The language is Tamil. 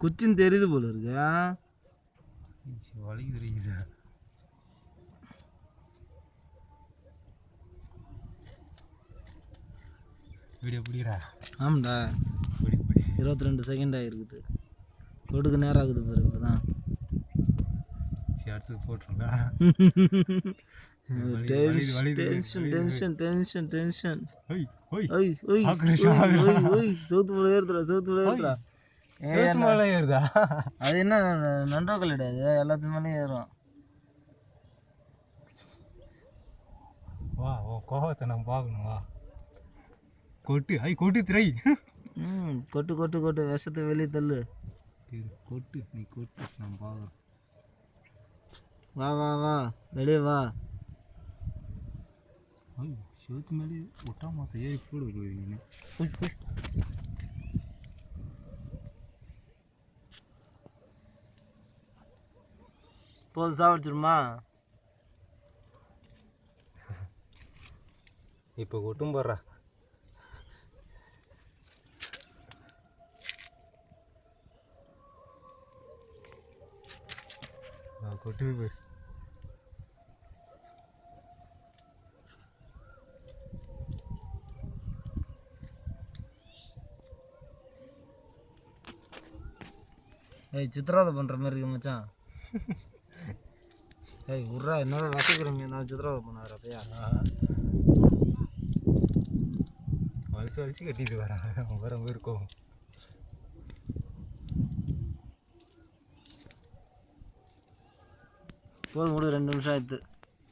குச்சின்னு தெரியுது போல இருக்கு வலிக்கு தெரியுது வீடியோ பிடிக்கிறா? ஆமாண்டா. இருபத்தி ரெண்டு செகண்ட் ஆகிருக்குது கொடுக்க நேரம் ஆகுது பாரு இப்போ தான் சரி டென்ஷன் டென்ஷன் டென்ஷன் டென்ஷன் சவுத்து போல ஏறுதுடா சவுத்து போல ஏறுதுடா. சேத்து மேலே ஏறுதா? அது என்ன நண்டோக்கல் கிடையாது எல்லாத்து மேலேயும் ஏறும். வா உன் கோவத்தை நான் பார்க்கணும் வா. கொட்டு ஐ கொட்டு திரை. ம் கொட்டு கொட்டு கொட்டு விஷத்தை வெளியே தள்ளு. கொட்டு நீ கொட்டு நான் பார்க்குறேன் வா வா வா வெளியே வா. ஐய் சேத்து மேலே ஒட்டா மாத்த ஏறி போடு போதும் சாப்பிடுச்சிருமா இப்போ கொட்டும் போடுறா நான் கொட்டுது பாரு ஏய் சித்திரவதை பண்ணுற மாதிரி இருக்கு மச்சான். ஏய் உர்றா என்னதான் வசக்கிறவங்க இருந்தாலும் சித்திரவதை பண்ணாரு அப்பயா வலிச்சு வலிச்சு கட்டிட்டு வரான் வர இருக்கும். போதும் கூட ரெண்டு நிமிஷம் ஆயிடுத்து.